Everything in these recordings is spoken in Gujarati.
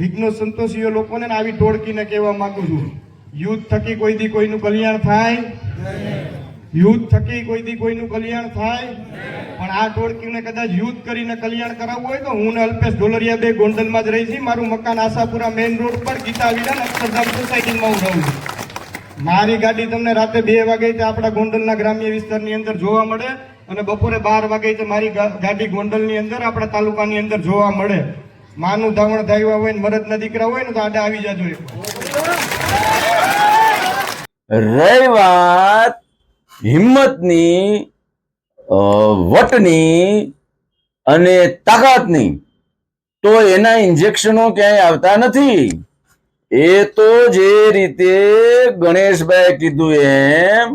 વિઘ્નો સંતોષીઓ લોકોને આવી ટોળકીને કહેવા માંગુ છું. યુદ્ધ થકી કોઈ દી કોઈનું કલ્યાણ થાય? યુદ્ધ થકી કોઈ દી કોઈનું કલ્યાણ થાય? પણ આ ટોળકીને કદાચ યુદ્ધ કરીને કલ્યાણ કરાવવું હોય તો હું અલ્પેશ ઢોલરિયા બે ગોંડલમાં જ રહી છી મારું મકાન આશાપુરા મેઇન રોડ પર, ગીતા વિલાન અક્ષરધામ સોસાયટીમાં હું રહું છું. મારી ગાડી તમને રાતે બે વાગે આપણા ગોંડલના ગ્રામ્ય વિસ્તારની અંદર જોવા મળે અને બપોરે બાર વાગે મારી ગાડી ગોંડલની અંદર આપણા તાલુકાની અંદર જોવા મળે. માનું ધાવણ ધાવ્યા હોય ને મરદના દીકરા હોય ને તો આડે આવી જાજો. રહી વાત હિંમતની વટની અને તાકાતની. તો એના ઇન્જેક્શનો ક્યાંય આવતા નથી. એ તો જે રીતે ગણેશભાઈ કીધું એમ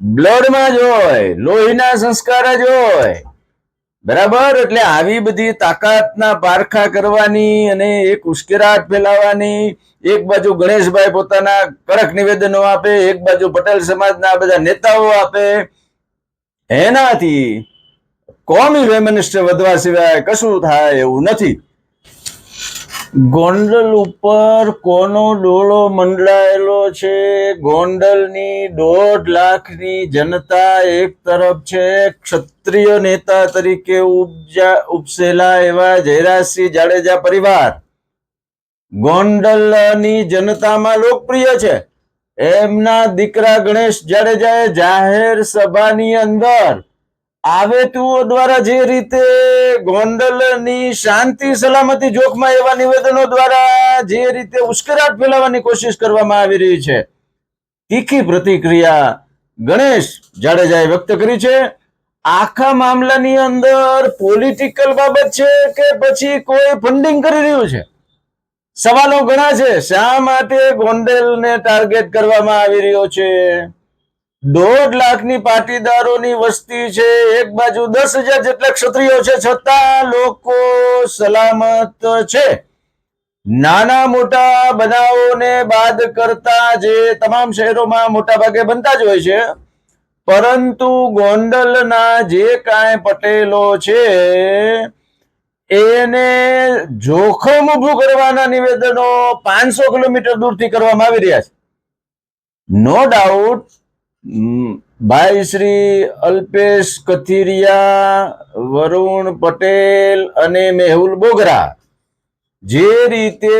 બ્લડમાં જ હોય, લોહીના સંસ્કાર જ હોય. બરાબર? એટલે આવી બધી તાકાતના પારખા કરવાની અને એક ઉશ્કેરાટ ફેલાવવાની, એક બાજુ ગણેશભાઈ પોતાના કડક નિવેદનો આપે, એક બાજુ પટેલ સમાજના બધા નેતાઓ આપે. એનાથી કોમી વેમનિષ્ઠ વધવા સિવાય કશું થાય એવું નથી. ગોંડલ ઉપર કોનો ડોળો મંડળાયેલો છે? ગોંડલની દોઢ લાખની જનતા એક તરફ છે. ક્ષત્રિય નેતા તરીકે ઉપજા, ઉપસેલા એવા જયરાજસિંહ જાડેજા પરિવાર. ગોંડલની જનતામાં લોકપ્રિય છે. એમના દીકરા ગણેશ જાડેજાએ જાહેર સભાની અંદર આવેતુઓ દ્વારા જે રીતે ગોંડલની શાંતિ સલામતી જોખમાં એવા નિવેદનો દ્વારા જે રીતે ઉશ્કેરાટ ફેલાવવાની કોશિશ કરવામાં આવી રહી છે, તીખી પ્રતિક્રિયા ગણેશ જાડેજાએ વ્યક્ત કરી છે. આખા મામલાની અંદર પોલિટિકલ બાબત છે કે પછી કોઈ ફંડિંગ કરી રહ્યું છે? સવાલો ઘણા છે. શા માટે ગોંડલને ટાર્ગેટ કરવામાં આવી રહ્યો છે? દોઢ લાખની પાટીદારોની વસ્તી છે, એક બાજુ દસ હજાર જેટલા ક્ષત્રિયો છે, છતાં લોકો સલામત છે. નાના મોટા બનાવોને બાદ કરતા જે તમામ શહેરોમાં મોટા ભાગે બનતા જ હોય છે, પરંતુ ગોંડલના જે કાંઈ પટેલો છે, એને જોખમ ઊભું કરવાના નિવેદનો પાંચસો કિલોમીટર દૂરથી કરવામાં આવી રહ્યા છે. નો ડાઉટ ભાઈ શ્રી અલ્પેશ કથિરિયા, વરુણ પટેલ અને મેહુલ બોગરા. જે રીતે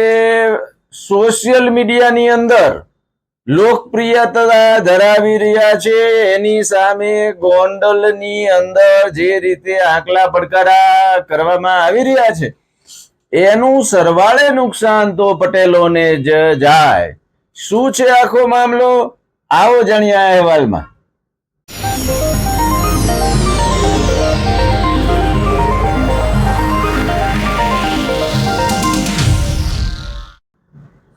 સોશિયલ મીડિયાની અંદર લોકપ્રિયતા ધરાવી રહ્યા છે, એની સામે ગોંડલની અંદર જે રીતે આકલા પડકારા કરવામાં આવી રહ્યા છે, એનું સરવાળે નુકસાન તો પટેલોને જ જાય. શું છે આખો મામલો? આવો જાણીએ આ અહેવાલમાં.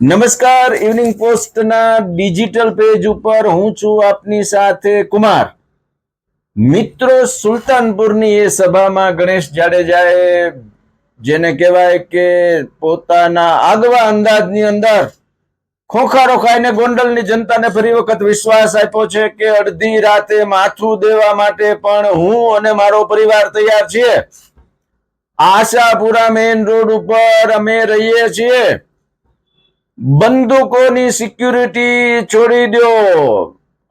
નમસ્કાર ઇવનિંગ પોસ્ટના ડિજિટલ પેજ ઉપર હું છું આપની સાથે કુમાર. મિત્રો, સુલતાનપુરની એ સભામાં ગણેશ જાડેજાએ જેને કહેવાય કે પોતાના આગવા અંદાજની અંદર ખોખારો ખાઈને ગોંડલની જનતાને ફરી વખત વિશ્વાસ આપ્યો છે કે અડધી રાતે માથું દેવા માટે પણ હું અને મારો પરિવાર તૈયાર છીએ. આશાપુરા મેઇન રોડ ઉપર અમે રહીએ છીએ. બંદૂકોની સિક્યુરિટી છોડી દો.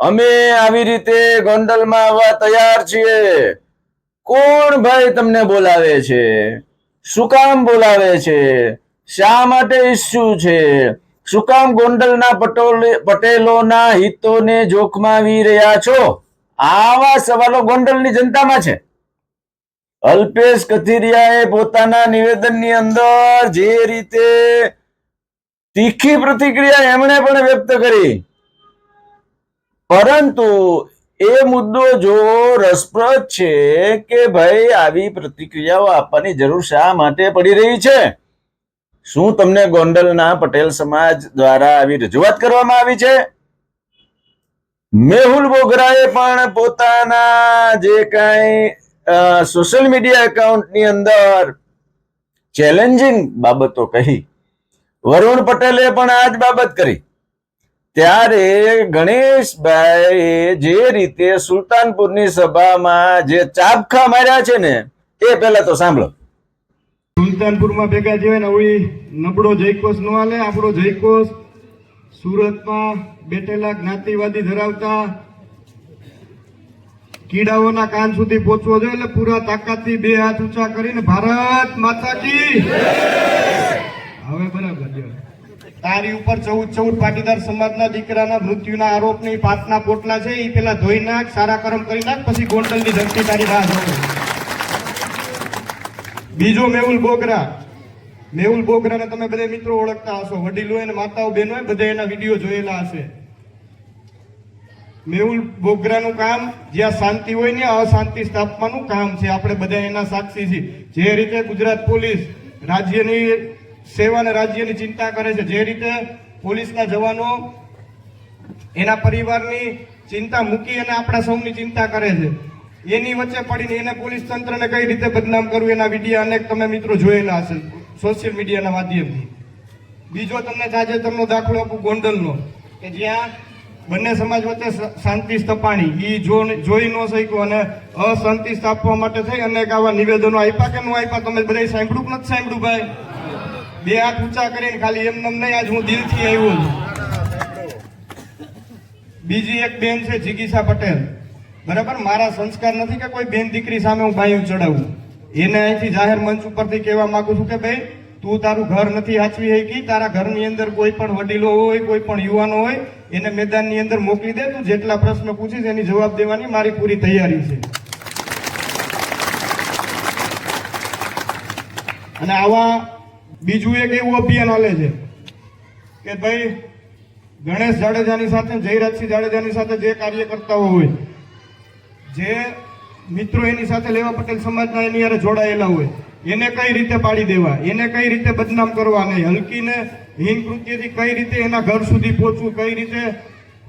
અમે આવી રીતે ગોંડલમાં આવવા તૈયાર છીએ. કોણ ભાઈ તમને બોલાવે છે? શું કામ બોલાવે છે? શા માટે ઇસ્યુ છે? શું કામ ગોંડલના પટોલ પટેલોના હિતોને જોખમાવી રહ્યા છો? આવા સવાલો ગોંડલની જનતામાં છે. અલ્પેશ કથિરિયાએ પોતાના નિવેદનની અંદર જે રીતે તીખી પ્રતિક્રિયા એમણે પણ વ્યક્ત કરી. પરંતુ એ મુદ્દો જો રસપ્રદ છે કે ભાઈ આવી પ્રતિક્રિયાઓ આપવાની જરૂર શા માટે પડી રહી છે? શું તમને ગોંડલના પટેલ સમાજ દ્વારા આવી રજૂઆત કરવામાં આવી છે? મેહુલ બોગરાએ પણ પોતાના જે કાંઈ સોશિયલ મીડિયા એકાઉન્ટની અંદર ચેલેન્જિંગ બાબતો કહી. વરુણ પટેલે પણ આ જ બાબત કરી. ત્યારે ગણેશભાઈ જે રીતે સુલતાનપુરની સભામાં જે ચાબખા માર્યા છે ને, એ પહેલા તો સાંભળો. સુલતાનપુરમાં ભેગા થયા ને, હવે નબળો જયકોશ ન હાલે. આપણો જયકોશ સુરતમાં બેઠેલા જ્ઞાતિવાદી ધરાવતા કીડાઓના કાન સુધી પહોંચવો જોઈએ. એટલે પૂરા તાકાતથી બે હાથ ઊંચા કરીને ભારત માતાજી હવે બરાબર તારી ઉપર ચૌદ ચૌદ પાટીદાર સમાજના દીકરાના મૃત્યુના આરોપની પાટના પોટલા છે. એ પેલા ધોઈ નાખ, સારા કર્મ કરી નાખ, પછી ગોંડલની ધરતી તારી રાહ જોવે. બીજો મેહુલ બોગરા. મેહુલ બોગરાને તમે બધા મિત્રો ઓળખતા હશો. વડીલો અને માતાઓ બહેનો બધા એના વીડિયો જોયેલા હશે. મેહુલ બોગરાનું કામ જ્યાં શાંતિ હોય ને અશાંતિ સ્થાપવાનું કામ છે. આપણે બધા એના સાક્ષી છીએ. જે રીતે ગુજરાત પોલીસ રાજ્યની સેવા અને રાજ્યની ચિંતા કરે છે, જે રીતે પોલીસના જવાનો એના પરિવારની ચિંતા મૂકી અને આપણા સૌની ચિંતા કરે છે. એની વચ્ચે પડીને એને પોલીસ તંત્રને કઈ રીતે બદનામ કરવું એના વીડિયો અનેક તમે મિત્રો જોયેલા હશે સોશિયલ મીડિયાના માધ્યમથી. બીજો તમને તાજેતરનો દાખલો આપું ગોંડલનો, કે જ્યાં બંને સમાજ વચ્ચે શાંતિ સ્થપાણી. એ જોઈ ન શક્યો અને અશાંતિ સ્થાપવા માટે થઈ અનેક આવા નિવેદનો આપ્યા. કે ન આપ્યા? તમે બધા સાંભળ્યું નથી સાંભળ્યું ભાઈ? બે હાથ ઊંચા કરીને ખાલી એમ નહીં, આજ હું દિલથી આવ્યો છું. બીજી એક બેન છે જિગીસા પટેલ. બરાબર? મારા સંસ્કાર નથી કે કોઈ બેન દીકરી સામે હું બાયું ચડાવું. એને અહીંથી જાહેર મંચ ઉપરથી કહેવા માંગુ છું કે ભાઈ, તું તારું ઘર નથી હાચવી શકી, તારા ઘરની અંદર કોઈ પણ વડીલો હોય, કોઈ પણ યુવાનો હોય, એને મેદાનની અંદર મોકલી દે, તું જેટલા પ્રશ્ન પૂછીશ એની જવાબ દેવાની મારી પૂરી તૈયારી છે. અને આવા બીજું એક એવું અભિયાન હાલે છે કે ભાઈ, ગણેશ જાડેજાની સાથે, જયરાજસિંહ જાડેજાની સાથે જે કાર્યકર્તાઓ હોય જે મિત્રો એની સાથે લેવા પટેલ સમાજના એની યારે જોડાયેલા હોય, એને કઈ રીતે પાડી દેવા? એને કઈ રીતે બદનામ કરવા નહીં? હલકીને હીન કૃત્યથી કઈ રીતે એના ઘર સુધી પહોંચવું? કઈ રીતે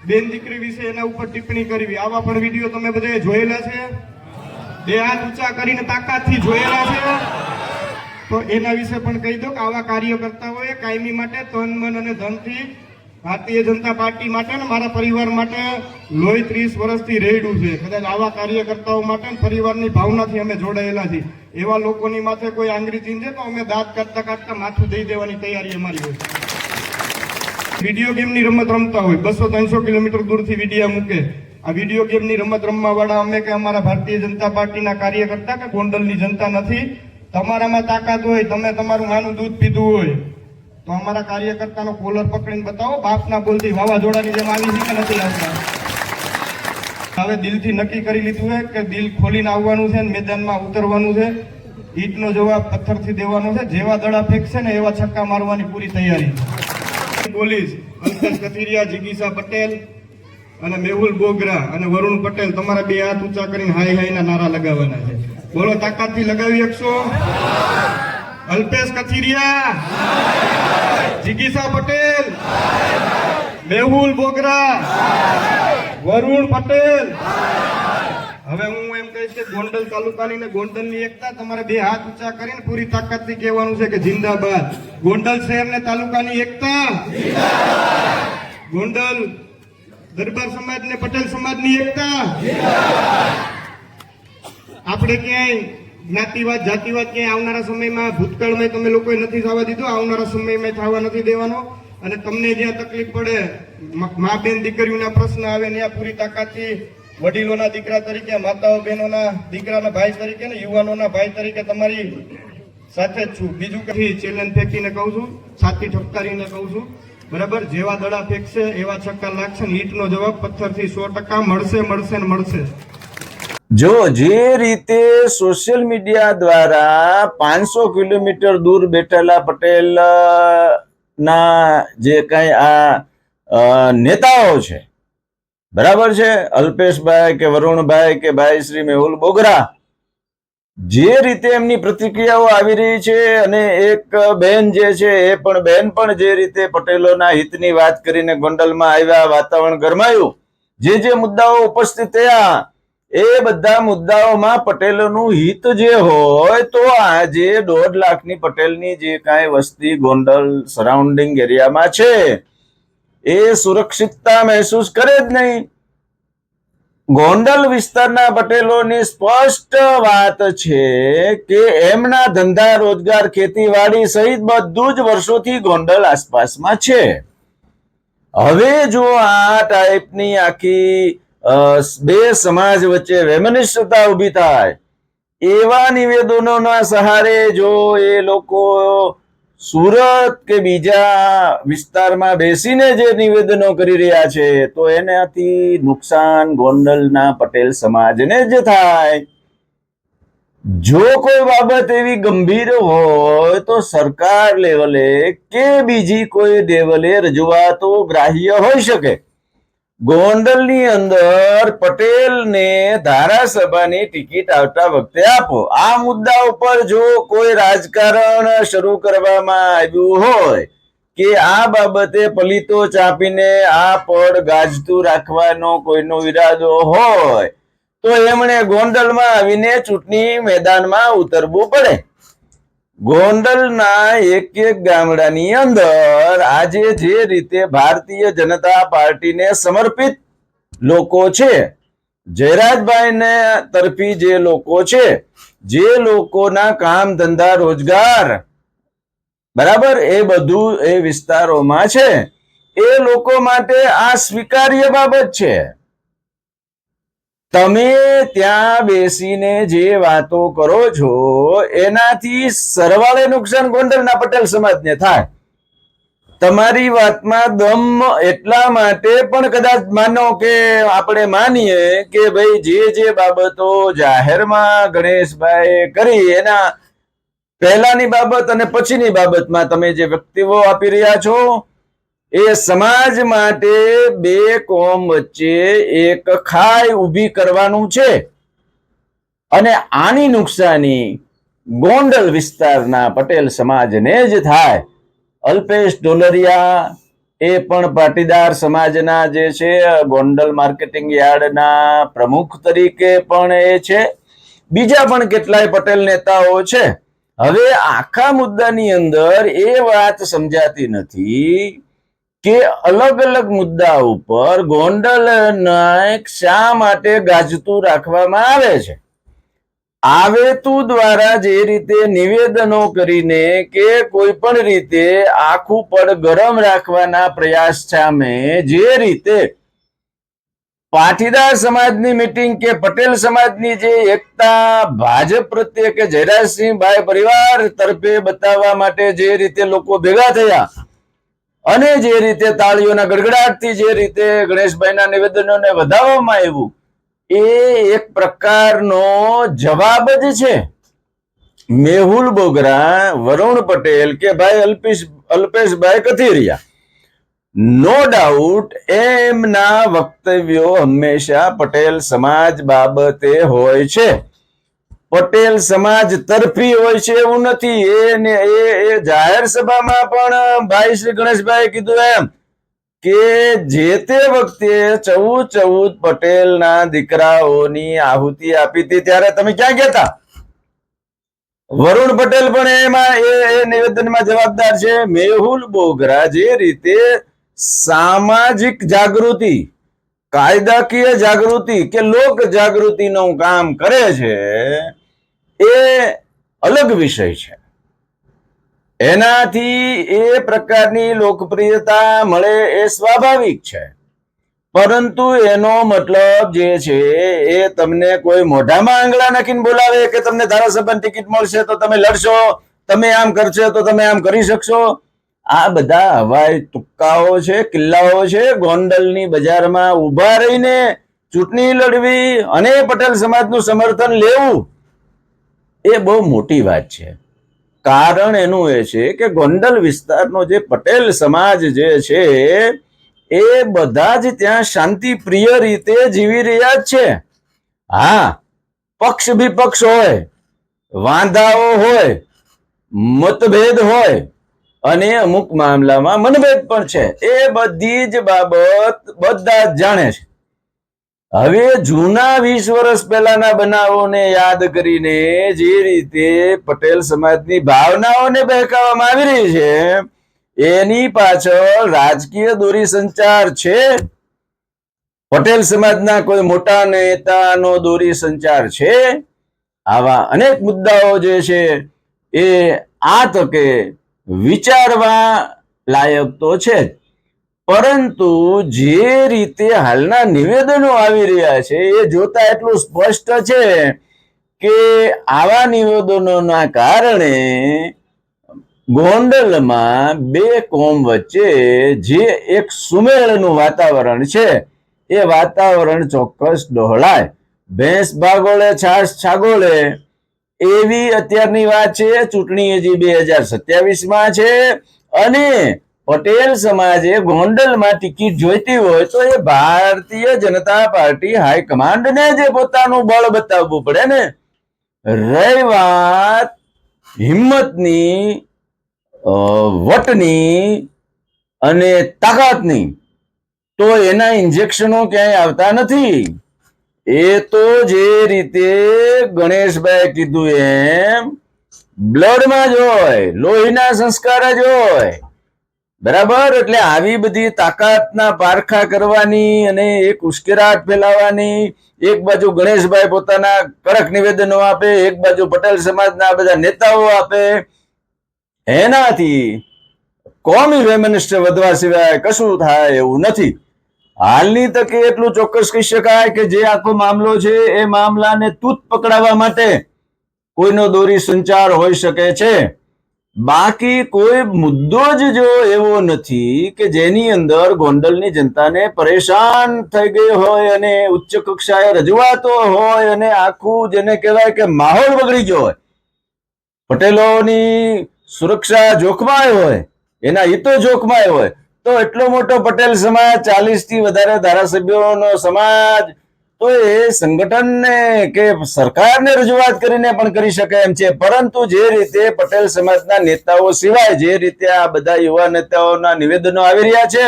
બેન દીકરી વિશે એના ઉપર ટિપ્પણી કરવી? આવા પણ વીડિયો તમે બધાએ જોયેલા છે? બે હાથ ઊંચા કરીને તાકાતથી જોયેલા છે? તો એના વિશે પણ કહી દો કે આવા કાર્યકર્તાઓએ કાયમી માટે તન, મન અને ધનથી ભારતીય જનતા પાર્ટી માટે અને મારા પરિવાર માટે લોહી ત્રીસ વર્ષથી રેડું છે. કદાચ આવા કાર્યકર્તાઓ માટે પરિવારની ભાવનાથી અમે જોડાયેલા છીએ. એવા લોકોની માથે કોઈ આંગળી ચીંધે તો અમે દાંત કાઢતા કાઢતા માથું દઈ દેવાની તૈયારી અમારી હોય. વીડિયો ગેમની રમત રમતા હોય. બસો ત્રણસો કિલોમીટર દૂરથી વિડીયા મૂકે. આ વીડિયો ગેમની રમત રમવા વાળા અમે કે અમારા ભારતીય જનતા પાર્ટીના કાર્યકર્તા કે ગોંડલની જનતા નથી. તમારામાં તાકાત હોય, તમે તમારું માનું દૂધ પીધું હોય, તો અમારા કાર્યકર્તાનો કોલર પકડીને બતાવો. બાપના બોલથી વાવાઝોડાની જેમ આવી છે કે નથી આવતા. હવે દિલથી નક્કી કરી લીધું છે કે દિલ ખોલીને આવવાનું છે મેદાનમાં ઉતરવાનું છે. ઈટનો જવાબ પથ્થરથી દેવાનો છે. જેવા દડા ફેંકશે ને એવા છક્કા મારવાની પૂરી તૈયારી પોલીસ અલ્પેશ કથિરિયા, જિગીસા પટેલ અને મેહુલ બોગરા અને વરુણ પટેલ તમારા બે હાથ ઊંચા કરીને હાય હાયના નારા લગાવવાના છે. બોલો, તાકાતથી લગાવી શકશો? અલ્પેશ કથિરિયા, જિગીસા પટેલ, મેહુલ બોગરા વરુણ પટેલ. હવે હું એમ કહીશ કે ગોંડલ તાલુકાની ને ગોંડલની એકતા તમારે બે હાથ ઊંચા કરીને પૂરી તાકાતથી કહેવાનું છે કે જિંદાબાદ. ગોંડલ શહેર ને તાલુકાની એકતા. ગોંડલ દરબાર સમાજ ને પટેલ સમાજની એકતા. આપણે ક્યાંય જ્ઞાતિવાદ જાતિવાદ ક્યાંય આવનારા સમયમાં ભૂતકાળમાં તમે લોકોએ નથી થવા દીધો. આવનારા સમયમાં થવા નથી દેવાનો. અને તમને જ્યાં તકલીફ પડે, મા બેન દીકરીઓના પ્રશ્ન આવે ત્યાં પૂરી તાકાતથી વડીલોના દીકરા તરીકે, માતાઓ બહેનોના દીકરાના ભાઈ તરીકે ને યુવાનોના ભાઈ તરીકે તમારી સાથે જ છું. બીજું કઈ ચેલેન્જ ફેંકીને કહું છું, છાતી ઠપકારીને કહું છું. બરાબર? જેવા દડા ફેંકશે, એવા છક્કા લાગશે ને ઈટનો જવાબ પથ્થરથી સો ટકા મળશે મળશે ને મળશે. જો જે રીતે સોશિયલ મીડિયા દ્વારા પાંચસો કિલોમીટર દૂર બેઠેલા પટેલ ના જે કઈ આ નેતાઓ છે. બરાબર છે? અલ્પેશભાઈ કે વરુણભાઈ કે ભાઈ શ્રી મેહુલ બોગરા. જે રીતે એમની પ્રતિક્રિયાઓ આવી રહી છે અને એક બેન જે છે એ પણ બેન પણ જે રીતે પટેલોના હિતની વાત કરીને ગોંડલમાં આવ્યા, વાતાવરણ ગરમાયું, જે જે મુદ્દાઓ ઉપસ્થિત થયા એ બધા મુદ્દાઓમાં પટેલોનું હિત જે હોય તો આજે દોઢ લાખની પટેલની જે કાંઈ વસ્તી ગોંડલ સરાઉન્ડિંગ એરિયામાં છે, એ સુરક્ષિતતા મહેસૂસ કરે જ નહીં. ગોંડલ વિસ્તારના પટેલોની સ્પષ્ટ વાત છે કે એમના ધંધા રોજગાર ખેતીવાડી સહિત બધું જ વર્ષોથી ગોંડલ આસપાસમાં છે. હવે જો આ ટાઈપની આખી બે સમાજ વચ્ચે વેમનિષ્ઠતા ઊભી થાય. એવા નિવેદનોના સહારે જો એ લોકો સુરત કે બીજા વિસ્તારમાં બેસીને જે નિવેદનો કરી રહ્યા છે, તો એનાથી નુકસાન ગોંડલના પટેલ સમાજને જ થાય. જો કોઈ બાબત એવી ગંભીર હોય, તો સરકાર લેવલે કે બીજી કોઈ લેવલે રજૂઆતો ગ્રાહ્ય હોઈ શકે. ગોંડલની અંદર પટેલને ધારાસભાની ટિકિટ આવતા વખતે આપો. આ મુદ્દા ઉપર જો કોઈ રાજકારણ શરૂ કરવામાં આવ્યું હોય કે આ બાબતે પલિતો ચાપીને આ પડ ગાજતું રાખવાનો કોઈનો ઈરાદો હોય, તો એમણે ગોંડલમાં આવીને ચૂંટણી મેદાનમાં ઉતરવું પડે. ગોંડલના એક એક ગામડાની અંદર આજે જે રીતે ભારતીય જનતા પાર્ટીને સમર્પિત લોકો છે, જયરાજભાઈને તરફી જે લોકો છે, જે લોકોના કામ ધંધા રોજગાર, બરાબર, એ બધું એ વિસ્તારોમાં છે, એ લોકો માટે આ સ્વીકાર્ય બાબત છે. તમે ત્યાં બેસીને જે વાતો કરો છો, એનાથી સરવાળે નુકસાન ગોંડલના પટેલ સમાજને થાય. તમારી વાતમાં દમ એટલા માટે પણ કદાચ માનો કે આપણે માનીએ કે ભાઈ જે જે બાબતો જાહેરમાં ગણેશભાઈ કરી, એના પહેલાની બાબત અને પછીની બાબતમાં તમે જે વ્યક્તિઓ આપી રહ્યા છો એ સમાજ માટે બે કોમ વચ્ચે એક ખાઈ ઊભી કરવાનું છે. અને આની નુકસાની ગોંડલ વિસ્તારના પટેલ સમાજને જ થાય. અલ્પેશ ડોલરિયા એ પણ પાટીદાર સમાજના જે છે, ગોંડલ માર્કેટિંગ યાર્ડના પ્રમુખ તરીકે પણ એ છે. બીજા પણ કેટલાય પટેલ નેતાઓ છે. હવે આખા મુદ્દાની અંદર એ વાત સમજાતી નથી. કે અલગ અલગ મુદ્દા ઉપર ગોંડલ શા માટે ગાજતું રાખવામાં આવે છે? આવેતું દ્વારા જે રીતે નિવેદનો કરીને કે કોઈ પણ રીતે આખું પડ ગરમ રાખવાના પ્રયાસ સામે જે રીતે પાટીદાર સમાજની મિટિંગ કે પટેલ સમાજની જે એકતા, ભાજપ પ્રત્યે કે જયરાજસિંહભાઈ પરિવાર તરફે બતાવવા માટે જે રીતે લોકો ભેગા થયા અને જે રીતે તાળીઓના ગડગડાટથી જે રીતે ગણેશભાઈના નિવેદનોને વધાવવામાં આવ્યું, એ એક પ્રકારનો જવાબ જ છે. મેહુલ બોગરા, વરુણ પટેલ કે ભાઈ અલ્પેશ, અલ્પેશભાઈ કથિરિયા. નો ડાઉટ, એમના વક્તવ્યો હંમેશા પટેલ સમાજ બાબતે હોય છે. પટેલ સમાજ તરફી હોય છે એવું નથી. એ ને એ એ જાહેર સભામાં પણ ભાઈ શ્રી ગણેશભાઈ કીધું એમ કે જે તે વખતે ચૌદ ચૌદ પટેલના દીકરાઓની આહુતિ આપી હતી. ત્યારે તમે ક્યાં ગયા વરુણ પટેલ પણ એમાં એ નિવેદનમાં જવાબદાર છે. મેહુલ બોગરા જે રીતે સામાજિક જાગૃતિ, કાયદાકીય જાગૃતિ કે લોક જાગૃતિનું કામ કરે છે એ અલગ વિષય છે. એનાથી એ પ્રકારની લોકપ્રિયતા મળે એ સ્વાભાવિક છે. પરંતુ એનો મતલબ જે છે એ તમને કોઈ મોઢામાં આંગળા નાખીને બોલાવે કે તમને ધારાસભાની ટિકિટ મળશે તો તમે લડશો, તમે આમ કરશો તો તમે આમ કરી શકશો? આ બધા હવાઈ તુક્કાઓ છે, કિલ્લાઓ છે, ગોંડલની બજારમાં ઊભા રહીને ચૂંટણી લડવી અને પટેલ સમાજનું સમર્થન લેવું એ બહુ મોટી વાત છે. કારણ એનું એ છે કે ગોંડલ વિસ્તારનો જે પટેલ સમાજ જે છે, એ બધા જ ત્યાં શાંતિ પ્રિય રીતે જીવી રહ્યા છે. હા, પક્ષ વિપક્ષ હોય, વાંધાઓ હોય, મતભેદ હોય, અને અમુક મામલામાં મનભેદ પણ છે. એ બધી જ બાબત બધા જ જાણે છે. હવે જૂના વીસ વર્ષ પહેલાના બનાવોને યાદ કરીને જે રીતે પટેલ સમાજની ભાવનાઓને બહેકાવવામાં આવી રહી છે, એની પાછળ રાજકીય દોરી સંચાર છે. પટેલ સમાજના કોઈ મોટા નેતાનો દોરી સંચાર છે. આવા અનેક મુદ્દાઓ જે છે, એ આ તકે વિચારવા લાયક તો છે જ. પરંતુ જે રીતે હાલના નિવેદનો આવી રહ્યા છે, એ જોતા એટલું સ્પષ્ટ છે કે આવા નિવેદનોના કારણે ગોંડલમાં બે કોમ વચ્ચે જે એક સુમેળનું વાતાવરણ છે, એ વાતાવરણ ચોક્કસ ડહોળાય. ભેંસ ભાગોળે છાસ છાગોળે. એવી અત્યારની વાત છે, ચૂંટણી હજી બે હજાર સત્યાવીસમાં છે અને પટેલ સમાજે ગોંડલમાં ટિકિટ જોઈતી હોય તો એ ભારતીય જનતા પાર્ટી હાઈકમાન્ડને જે પોતાનું બળ બતાવવું પડે ને. રહી વાત હિંમતની વટની અને તાકાતની. તો એના ઇન્જેક્શનો ક્યાંય આવતા નથી. એ તો જે રીતે ગણેશભાઈ કીધું એમ બ્લડમાં જ હોય, લોહીના સંસ્કાર જ હોય. બરાબર? એટલે આવી બધી તાકાતના પારખા કરવાની અને એક ઉશ્કેરાટ ફેલાવવાની, એક બાજુ ગણેશભાઈ પોતાના કડક નિવેદનો આપે, એક બાજુ પટેલ સમાજના બધા નેતાઓ આપે. એનાથી કોમી વેમનિષ્ઠ વધવા સિવાય કશું થાય એવું નથી. હાલની તકે એટલું ચોક્કસ કહી શકાય કે જે આખો મામલો છે એ મામલાને તૂત પકડાવવા માટે કોઈનો દોરી સંચાર હોઈ શકે છે. બાકી કોઈ મુદ્દો જ જો એવો નથી કે જેની અંદર ગોંડલની જનતાને પરેશાન થઈ ગઈ હોય અને ઉચ્ચ કક્ષાએ રજૂઆતો હોય અને આખું જેને કહેવાય કે માહોલ બગડી ગયો હોય. પટેલોની સુરક્ષા જોખમાય હોય, એના હિતો જોખમાય હોય, તો એટલો મોટો પટેલ સમાજ ચાલીસથી વધારે ધારાસભ્યોનો સમાજ તો એ સંગઠનને કે સરકારને રજૂઆત કરીને પણ કરી શકે એમ છે. પરંતુ જે રીતે પટેલ સમાજના નેતાઓ સિવાય જે રીતે આ બધા યુવા નેતાઓના નિવેદનો આવી રહ્યા છે,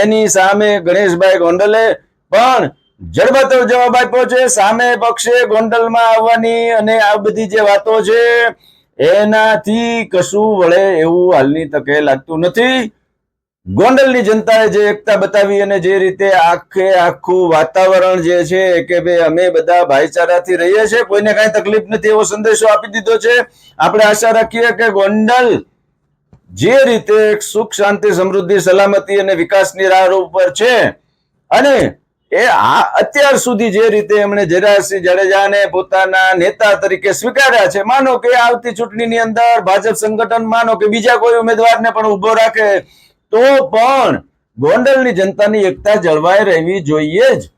એની સામે ગણેશભાઈ ગોંડલે પણ જડબાતોડ જવાબ આપ્યો છે. સામે પક્ષે ગોંડલમાં આવવાની અને આ બધી જે વાતો છે, એનાથી કશું વળે એવું હાલની તકે લાગતું નથી. ગોંડલની જનતાએ જે એકતા બતાવી અને જે રીતે આખે આખું વાતાવરણ જે છે કે ભાઈ અમે બધા ભાઈચારાથી રહીએ છીએ, કોઈને કાંઈ તકલીફ નથી એવો સંદેશો આપી દીધો છે. આપણે આશા રાખીએ કે ગોંડલ જે રીતે સુખ, શાંતિ, સમૃદ્ધિ, સલામતી અને વિકાસની રાહ ઉપર છે અને એ અત્યાર સુધી જે રીતે એમણે જરાસિંહ જાડેજાને પોતાના નેતા તરીકે સ્વીકાર્યા છે, માનો કે આવતી ચૂંટણીની અંદર ભાજપ સંગઠન, માનો કે બીજા કોઈ ઉમેદવારને પણ ઊભો રાખે તો પણ ગોંડલની જનતાની એકતા જળવાઈ રહેવી જોઈએ જ.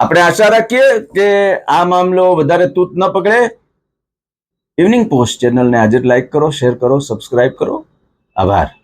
આપણે આશા રાખીએ કે આ મામલો વધારે તૂત ન પકડે. ઇવનિંગ પોસ્ટ ચેનલને આજે લાઈક કરો શેર કરો સબસ્ક્રાઇબ કરો. આભાર.